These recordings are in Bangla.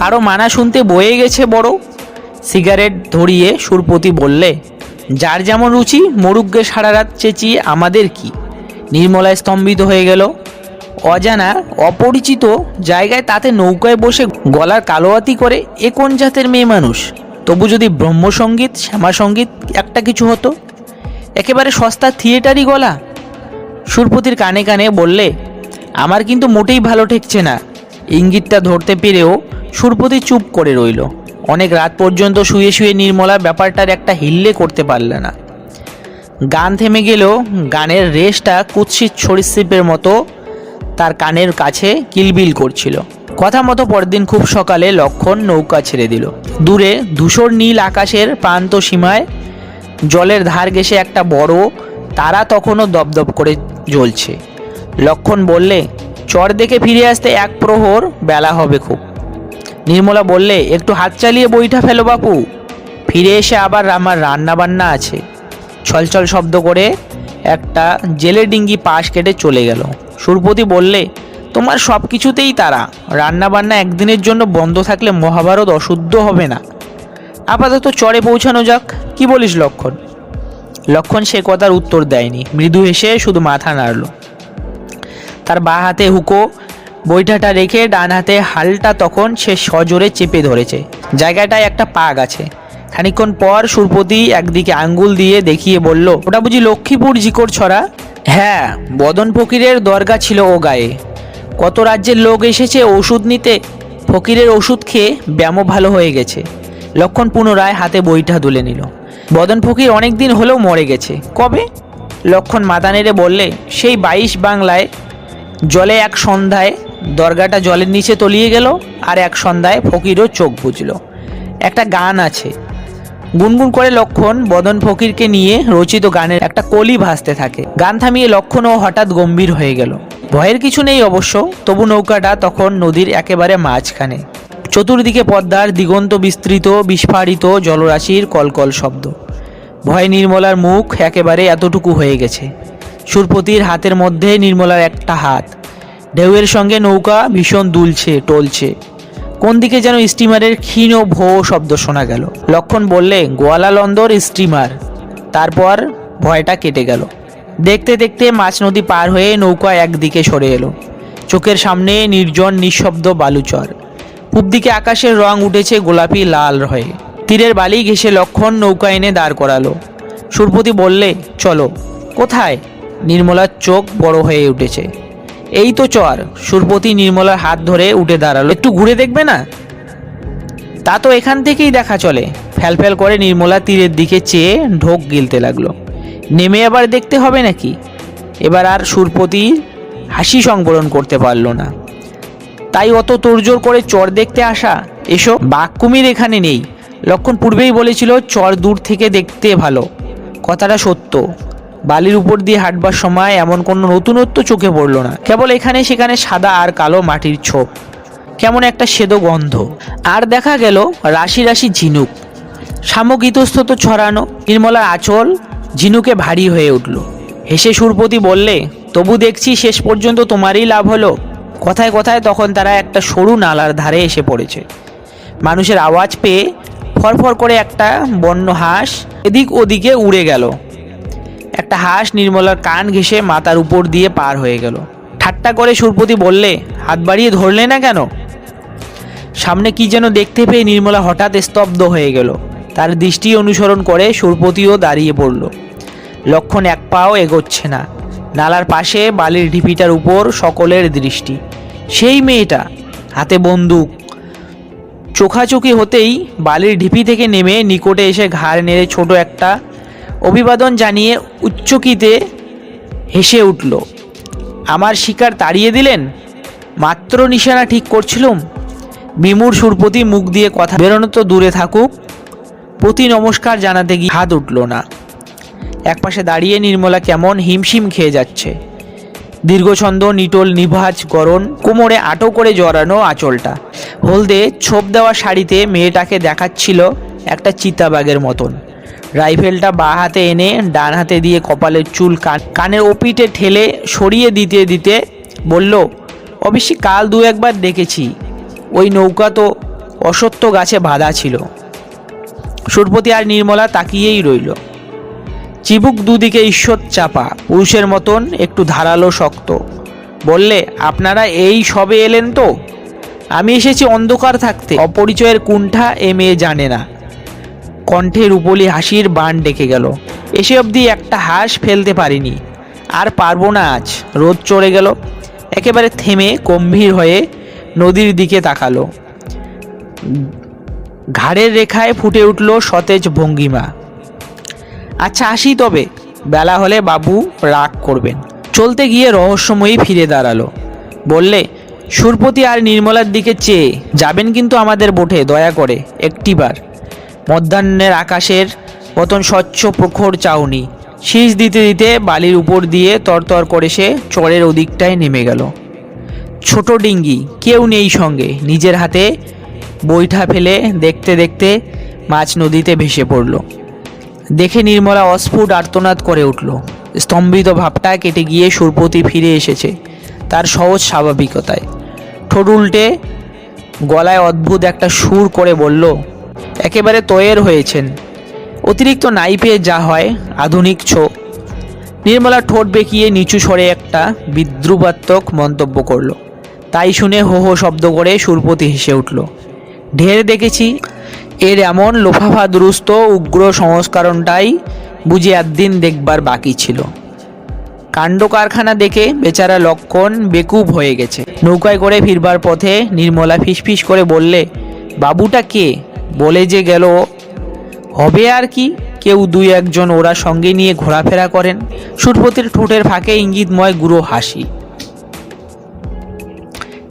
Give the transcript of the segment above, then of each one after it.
কারও মানা শুনতে বয়ে গেছে বড়। সিগারেট ধরিয়ে সুরপতি বললে, যার যেমন রুচি মরুগ্গে সারা রাত চেঁচিয়ে আমাদের কি? নির্মলায় স্তম্ভিত হয়ে গেল। অজানা, অপরিচিত জায়গায় তাতে নৌকায় বসে গলার কালোয়াতি করে, এ কোন জাতের মেয়ে মানুষ? তবু যদি ব্রহ্মসঙ্গীত শ্যামাসঙ্গীত একটা কিছু হতো? একেবারে সস্তা থিয়েটারই গলা? সুরপতির কানে কানে বললে, আমার কিন্তু মোটেই ভালো ঠেকছে না। ইঙ্গিতটা ধরতে পেরেও সুরপতি চুপ করে রইল। অনেক রাত পর্যন্ত শুয়ে শুয়ে নির্মলা ব্যাপারটার একটা হিল্লে করতে পারলে না। গান থেমে গেলেও গানের রেশটা কুৎসিত সরীসৃপের মতো তার কানের কাছে কিলবিল করছিল। কথা মতো পরদিন খুব সকালে লক্ষণ নৌকা ছেড়ে দিল। দূরে ধূসর নীল আকাশের প্রান্ত সীমায় জলের ধার ঘেসে একটা বড় তারা তখনও দপদপ করে জ্বলছে। লক্ষণ বললে, চর দেখে ফিরে আসতে এক প্রহর বেলা হবে খুব। নির্মলা বললে, একটু হাত চালিয়ে বইটা ফেলো বাপু। ফিরে এসে আবার আমার রান্না বান্না আছে। ছলছল শব্দ করে একটা জেলে ডিঙ্গি পাশ কেটে চলে গেল। সুরপতি বললে, তোমার সব কিছুতেই তারা। রান্না বান্না একদিনের জন্য বন্ধ থাকলে মহাভারত অশুদ্ধ হবে না। আপাতত চরে পৌঁছানো যাক। কি বলিস লক্ষণ? লক্ষণ সে কথার উত্তর দেয়নি। মৃদু হেসে শুধু মাথা নাড়ল। তার বা হাতে হুকো বৈঠাটা রেখে ডান হাতে হালটা তখন সে সজোরে চেপে ধরেছে। জায়গাটায় একটা পাগ আছে। খানিকক্ষণ পর সুরপতি একদিকে আঙ্গুল দিয়ে দেখিয়ে বলল, ওটা বুঝি লক্ষ্মীপুর জিকর ছড়া? হ্যাঁ বদন ফকিরের দরগা ছিল ও গায়ে। কত রাজ্যের লোক এসেছে ওষুধ নিতে? ফকিরের ওষুধ খেয়ে ব্যামো ভালো হয়ে গেছে। লক্ষণ পুনরায় হাতে বইটা তুলে নিল। বদন ফকির অনেক দিন হলেও মরে গেছে। কবে? লক্ষণ মাথা নেড়ে বললে, সেই বাইশ বাংলায় জলে এক সন্ধ্যায় দরগাটা জলের নিচে তলিয়ে গেল আর এক সন্ধ্যায় ফকিরও চোখ বুঝল একটা গান আছে। গুনগুন করে লক্ষণ বদন ফকিরকে নিয়ে রচিত গানের একটা কলি ভাসতে থাকে। গান থামিয়ে লক্ষণও হঠাৎ গম্ভীর হয়ে গেল। ভয়ের কিছু নেই অবশ্য, তবু নৌকাটা তখন নদীর একেবারে মাঝখানে। চতুর্দিকে পদ্মার দিগন্ত বিস্তৃত, বিস্ফারিত জলরাশির কলকল শব্দ। ভয় নির্মলার মুখ একেবারে এতটুকু হয়ে গেছে। সুরপতির হাতের মধ্যে নির্মলার একটা হাত। ঢেউয়ের সঙ্গে নৌকা ভীষণ দুলছে, টলছে। কোন দিকে যেন স্টিমারের ক্ষীণ ও ভো শব্দ শোনা গেল। লক্ষণ বললে, গোয়ালালন্দর স্টিমার। তারপর ভয়টা কেটে গেল। দেখতে দেখতে মাছ নদী পার হয়ে নৌকা একদিকে সরে এলো। চোখের সামনে নির্জন, নিঃশব্দ বালুচর। পূব দিকে আকাশের রং উঠেছে গোলাপি লাল হয়ে তীরের বালি ঘেসে লক্ষণ নৌকা এনে দাঁড় করালো। সুরপতি বললে, চলো। কোথায়? নির্মলার চোখ বড় হয়ে উঠেছে। এই তো চর। সুরপতি নির্মলার হাত ধরে উঠে দাঁড়াল। একটু ঘুরে দেখবে না? তা তো এখান থেকেই দেখা চলে। ফ্যালফ্যাল করে নির্মলা তীরের দিকে চেয়ে ঢোক গিলতে লাগল। নেমে আবার দেখতে হবে নাকি? এবার আর সুরপতি হাসি সংবরণ করতে পারল না। তাই অত তোড়জোড় করে চর দেখতে আসা? এসো বাঘ কুমির এখানে নেই। লক্ষণ পূর্বেই বলেছিল, চর দূর থেকে দেখতে ভালো। কথাটা সত্য। বালির উপর দিয়ে হাঁটবার সময় এমন কোনো নতুনত্ব চোখে পড়ল না। কেবল এখানে সেখানে সাদা আর কালো মাটির ছোপ, কেমন একটা সেদো গন্ধ। আর দেখা গেল রাশি রাশি ঝিনুক। শামুক ইতস্তত ছড়ানো, নির্মলার আঁচল ঝিনুকে ভারী হয়ে উঠল। হেসে সুরপতি বললে, তবু দেখছি শেষ পর্যন্ত তোমারই লাভ হলো। কথায় কথায় তখন তারা একটা সরু নালার ধারে এসে পড়েছে। মানুষের আওয়াজ পেয়ে ফরফর করে একটা বন্য হাঁস এদিক ওদিকে উড়ে গেল। একটা হাঁস নির্মলার কান ঘেঁষে মাথার উপর দিয়ে পার হয়ে গেল। ঠাট্টা করে সুরপতি বললে, হাত বাড়িয়ে ধরলে না কেন? সামনে কি যেন দেখতে পেয়ে নির্মলা হঠাৎ স্তব্ধ হয়ে গেল। তার দৃষ্টি অনুসরণ করে সুরপতিও দাঁড়িয়ে পড়ল। লক্ষণ এক পাও এগোচ্ছে না। নালার পাশে বালির ঢিপিটার উপর সকলের দৃষ্টি। সেই মেয়েটা? হাতে বন্দুক। চোখাচোখি হতেই বালির ঢিপি থেকে নেমে নিকটে এসে ঘাড় নেড়ে ছোট একটা অভিবাদন জানিয়ে উচ্চকিতে হেসে উঠল। আমার শিকার তাড়িয়ে দিলেন? মাত্র নিশানা ঠিক করছিলুম? বিমূর সুরপতি মুখ দিয়ে কথা বেরোনো তো দূরে থাকুক। প্রতি নমস্কার জানাতে গিয়ে হাত উঠল না। একপাশে দাঁড়িয়ে নির্মলা কেমন হিমশিম খেয়ে যাচ্ছে। দীর্ঘছন্দ, নিটোল, নিভাজ, গরণ, কোমরে আটো করে জড়ানো আঁচলটা। হলদে ছোপ দেওয়া শাড়িতে মেয়েটাকে দেখাচ্ছিল একটা চিতাবাগের মতন। রাইফেলটা বা হাতে এনে ডান হাতে দিয়ে কপালের চুল কান, কানের ওপিটে ঠেলে সরিয়ে দিতে দিতে বলল, অবশ্যই কাল দু একবার দেখেছি। ওই নৌকা তো অসত্য গাছে বাঁধা ছিল সুরপতি আর নির্মলা তাকিয়েই রইল। চিবুক দুদিকে ঈশ্বর চাপা, পুরুষের মতন একটু ধারালো শক্ত। বললে, আপনারা এই সবে এলেন তো? আমি এসেছি অন্ধকার থাকতে। অপরিচয়ের কুণ্ঠা এ মেয়ে জানে না। কণ্ঠে রূপলি হাসির বান ডেকে গেল। এসে অবধি একটা হাঁস ফেলতে পারিনি। আর পারব না আজ, রোদ চড়ে গেল। একেবারে থেমে গম্ভীর হয়ে নদীর দিকে তাকালো। ঘাড়ের রেখায় ফুটে উঠল সতেজ ভঙ্গিমা। আচ্ছা আসি তবে। বেলা হলে বাবু রাগ করবেন। চলতে গিয়ে রহস্যময়ী ফিরে দাঁড়াল। বললে, সুরপতি আর নির্মলার দিকে চেয়ে, যাবেন কিন্তু আমাদের বোটে, দয়া করে, একটিবার। মধ্যাহ্নের আকাশের মতন স্বচ্ছ প্রখর চাউনি। শীষ দিতে দিতে বালির উপর দিয়ে তরতর করে সে চরের ওদিকটায় নেমে গেল। ছোট ডিঙ্গি, কেউ নেই সঙ্গে। নিজের হাতে বৈঠা ফেলে দেখতে দেখতে মাছ নদীতে ভেসে পড়ল। দেখে নির্মলা অস্ফুট আর্তনাদ করে উঠল। স্তম্ভিত ভাবটা কেটে গিয়ে সুরপতি ফিরে এসেছে তার সহজ স্বাভাবিকতায়। ঠোঁট উল্টে গলায় অদ্ভুত একটা সুর করে বলল একেবারে তয়ের হয়েছেন। অতিরিক্ত নাই পেয়ে যা হয়, আধুনিক ছো। নির্মলা ঠোঁট বেঁকিয়ে নিচু স্বরে একটা বিদ্রুপাত্মক মন্তব্য করল। তাই শুনে হো হো শব্দ করে সুরপতি হেসে উঠল, ঢের দেখেছি, এর এমন লোফাফা দুরুস্ত উগ্র সংস্করণটাই বুঝি একদিন দেখবার বাকি ছিল। কাণ্ড কারখানা দেখে বেচারা লক্ষণ বেকুব হয়ে গেছে। নৌকায় করে ফিরবার পথে নির্মলা ফিসফিস করে বললে, বাবুটা কে? বলে যে গেল, হবে আর কি? কেউ দুই একজন ওরা সঙ্গে নিয়ে ঘোরাফেরা করেন। সুরপতির ঠোঁটের ফাঁকে ইঙ্গিতময় গুঁড়ো হাসি।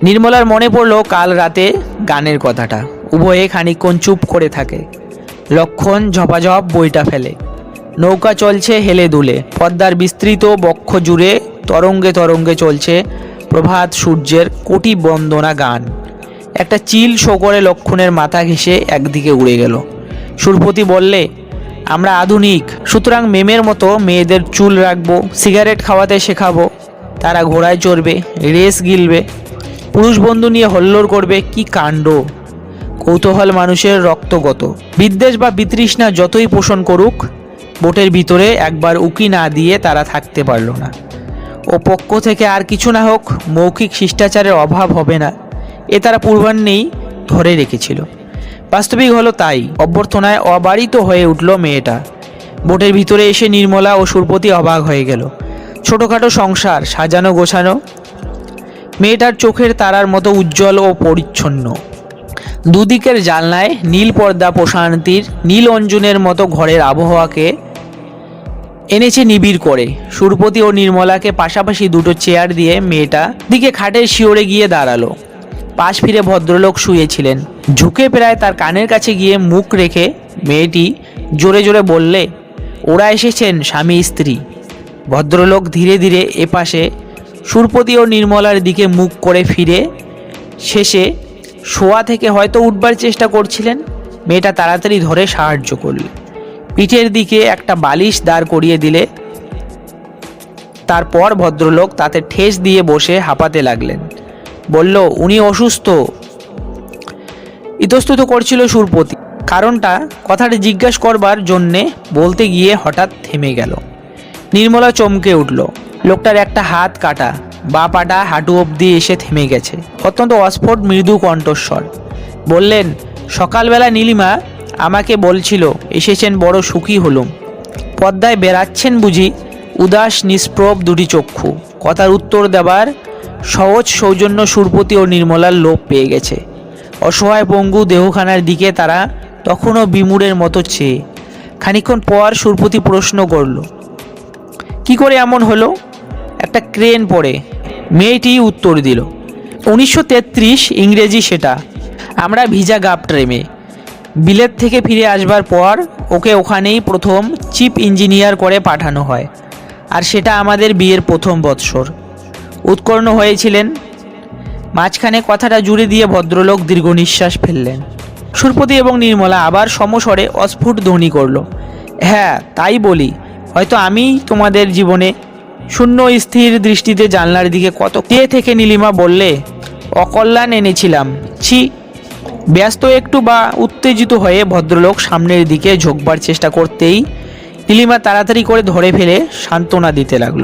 নির্মলার মনে পড়ল কাল রাতে গানের কথাটা। উভয়ে খানিকক্ষণ চুপ করে থাকে। লক্ষণ ঝপাঝপ বইটা ফেলে। নৌকা চলছে হেলে দুলে। পদ্মার বিস্তৃত বক্ষ জুড়ে তরঙ্গে তরঙ্গে চলছে প্রভাত সূর্যের কোটি বন্দনা গান। একটা চিল শো করে লক্ষণের মাথা ঘেঁষে একদিকে উড়ে গেল। সুরপতি বললে, আমরা আধুনিক, সুতরাং মেমের মতো মেয়েদের চুল রাখব, সিগারেট খাওয়াতে শেখাবো। তারা ঘোড়ায় চড়বে, রেস গিলবে। পুরুষ বন্ধু নিয়ে হল্লোর করবে, কি কাণ্ড? কৌতূহল মানুষের রক্তগত। বিদ্বেষ বা বিতৃষ্ণা যতই পোষণ করুক, বোটের ভিতরে একবার উকি না দিয়ে তারা থাকতে পারল না। ও পক্ষ থেকে আর কিছু না হোক, মৌখিক শিষ্টাচারের অভাব হবে না। এ তারা পূর্বাহ্নেই ধরে রেখেছিল। বাস্তবিক হলো তাই। অভ্যর্থনায় অবারিত হয়ে উঠল মেয়েটা। বোটের ভিতরে এসে নির্মলা ও সুরপতি অবাক হয়ে গেল। ছোটোখাটো সংসার, সাজানো গোছানো। মেয়েটার চোখের তারার মতো উজ্জ্বল ও পরিচ্ছন্ন। দুদিকের জানলায় নীল পর্দা প্রশান্তির, নীল অঞ্জনের মতো ঘরের আবহাওয়াকে এনেছে নিবিড় করে। সুরপতি ও নির্মলাকে পাশাপাশি দুটো চেয়ার দিয়ে মেয়েটা দিকে খাটের শিওরে গিয়ে দাঁড়াল। পাশ ফিরে ভদ্রলোক শুয়েছিলেন। ঝুঁকে প্রায় তার কানের কাছে গিয়ে মুখ রেখে মেয়েটি জোরে জোরে বললে, ওরা এসেছেন স্বামী স্ত্রী। ভদ্রলোক ধীরে ধীরে এপাশে সুরপতি ও নির্মলার দিকে মুখ করে ফিরে শেষে, শোয়া থেকে হয়তো উঠবার চেষ্টা করছিলেন? মেয়েটা তাড়াতাড়ি ধরে সাহায্য করল। পিঠের দিকে একটা বালিশ দাঁড় করিয়ে দিলে। তারপর ভদ্রলোক তাতে ঠেস দিয়ে বসে হাঁপাতে লাগলেন। বলল, উনি অসুস্থ। ইতস্তত করছিল সুরপতি। কারণটা কথাটা জিজ্ঞাসা করবার জন্যে বলতে গিয়ে হঠাৎ থেমে গেল। নির্মলা চমকে উঠল। লোকটার একটা হাত কাটা, বা পাটা হাঁটু অবধি এসে থেমে গেছে। অত্যন্ত অস্ফুট মৃদু কণ্ঠস্বর। বললেন, সকালবেলা নীলিমা আমাকে বলছিল, এসেছেন বড় সুখী হলুম। পদ্মায় বেড়াচ্ছেন বুঝি, উদাস, নিষ্প্রভ দুটি চক্ষু। কথার উত্তর দেবার সহজ সৌজন্য সুরপতি ও নির্মলার লোভ পেয়ে গেছে। অসহায় পঙ্গু দেহখানার দিকে তারা তখনও বিমূঢ়ের মতো চেয়ে। খানিকক্ষণ পর সুরপতি প্রশ্ন করল, কি করে এমন হলো? একটা ক্রেন পড়ে। মেয়েটি উত্তর দিল, উনিশশো তেত্রিশ ইংরেজি সেটা। আমরা ভিজা গাপ ট্রেমে। বিলেত থেকে ফিরে আসবার পর ওকে ওখানেই প্রথম চিফ ইঞ্জিনিয়ার করে পাঠানো হয়। আর সেটা আমাদের বিয়ের প্রথম বৎসর। উৎকর্ণ হয়েছিলেন। মাঝখানে কথাটা জুড়ে দিয়ে ভদ্রলোক দীর্ঘ নিঃশ্বাস ফেললেন। সুরপতি এবং নির্মলা আবার সমস্বরে অস্ফুট ধ্বনি করল হ্যাঁ তাই বলি। হয়তো আমি তোমাদের জীবনে শূন্য স্থির দৃষ্টিতে জানলার দিকে কত কে থেকে নীলিমা বললে, অকল্যাণ এনেছিলাম। ছি। ব্যস্ত একটু বা উত্তেজিত হয়ে ভদ্রলোক সামনের দিকে ঝোঁকবার চেষ্টা করতেই নীলিমা তাড়াতাড়ি করে ধরে ফেলে সান্ত্বনা দিতে লাগল,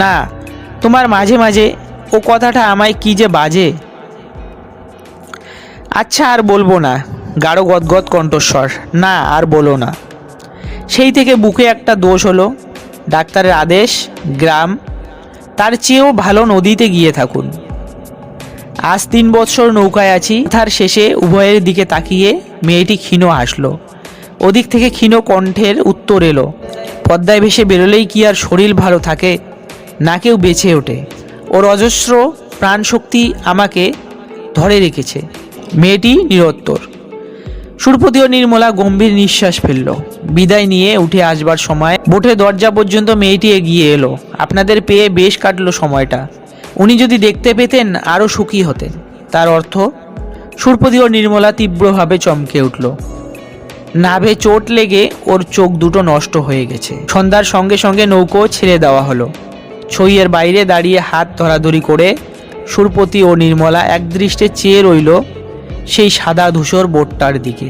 না তোমার মাঝে মাঝে ও কথাটা আমায় কি যে বাজে? আচ্ছা আর বলব না। গাঢ় গদগদ কণ্ঠস্বর। না, আর বলো না। সেই থেকে বুকে একটা দোষ হলো। ডাক্তারের আদেশ, গ্রাম, তার চেয়েও ভালো নদীতে গিয়ে থাকুন। আজ তিন বৎসর নৌকায় আছি। তার শেষে উভয়ের দিকে তাকিয়ে মেয়েটি ক্ষীণ হাসলো। ওদিক থেকে ক্ষীণ কণ্ঠের উত্তর এলো। পদ্মায় ভেসে বেরোলেই কি আর শরীর ভালো থাকে? না কেউ বেঁচে ওঠে। ওর অজস্র প্রাণশক্তি আমাকে ধরে রেখেছে। মেয়েটি নিরত্তর। সুরপতি ও নির্মলা গম্ভীর নিঃশ্বাস ফেলল। বিদায় নিয়ে উঠে আসবার সময় বোটে দরজা পর্যন্ত মেয়েটি এগিয়ে এলো। আপনাদের পেয়ে বেশ কাটলো সময়টা। উনি যদি দেখতে পেতেন, আরও সুখী হতেন। তার অর্থ, সুরপতি ও নির্মলা তীব্রভাবে চমকে উঠল। নাভে চোট লেগে ওর চোখ দুটো নষ্ট হয়ে গেছে। সন্ধ্যার সঙ্গে সঙ্গে নৌকো ছেড়ে দেওয়া হলো। ছইয়ের বাইরে দাঁড়িয়ে হাত ধরাধরি করে সুরপতি ও নির্মলা একদৃষ্টে চেয়ে রইল সেই সাদা ধূসর বোটটার দিকে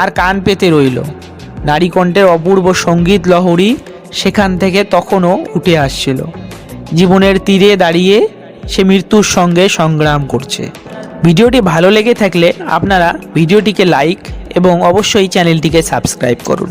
আর কান পেতে রইল। নারীকণ্ঠের অপূর্ব সংগীত লহরী সেখান থেকে তখনও উঠে আসছিল। জীবনের তীরে দাঁড়িয়ে সে মৃত্যুর সঙ্গে সংগ্রাম করছে। ভিডিওটি ভালো লেগে থাকলে আপনারা ভিডিওটিকে লাইক এবং অবশ্যই চ্যানেলটিকে সাবস্ক্রাইব করুন।